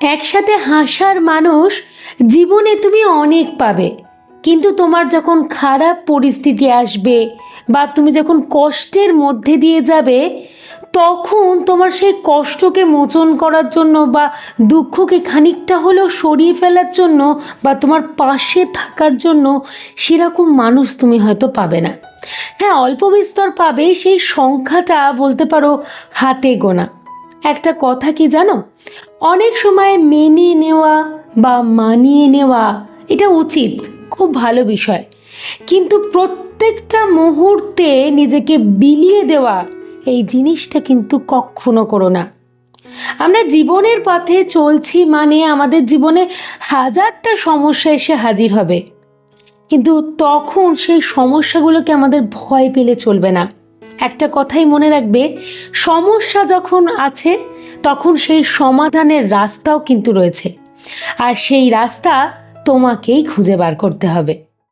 একসাথে হাসার মানুষ জীবনে তুমি অনেক পাবে। কিন্তু তোমার যখন খারাপ পরিস্থিতি আসবে বা তুমি যখন কষ্টের মধ্যে দিয়ে যাবে, তখন তোমার সেই কষ্টকে মোচন করার জন্য বা দুঃখকে খানিকটা হলেও সরিয়ে ফেলার জন্য বা তোমার পাশে থাকার জন্য সেরকম মানুষ তুমি হয়তো পাবে না। হ্যাঁ অল্প বিস্তর পাবে, সেই সংখ্যাটা বলতে পারো হাতে গোনা। একটা কথা কি জানো? অনেক সময় মেনে নেওয়া বা মানিয়ে নেওয়া এটা উচিত, খুব ভালো বিষয়। কিন্তু প্রত্যেকটা মুহূর্তে নিজেকে বিলিয়ে দেওয়া এই জিনিসটা কিন্তু কখনো করো না। আমরা জীবনের পথে চলছি মানে আমাদের জীবনে হাজারটা সমস্যা এসে হাজির হবে। কিন্তু তখন সেই সমস্যাগুলোকে আমাদের ভয় পেলে চলবে না। একটা কথাই মনে রাখবে, সমস্যা যখন আছে, তখন সেই সমাধানের রাস্তাও কিন্তু রয়েছে। আর সেই রাস্তা তোমাকেই খুঁজে বার করতে হবে।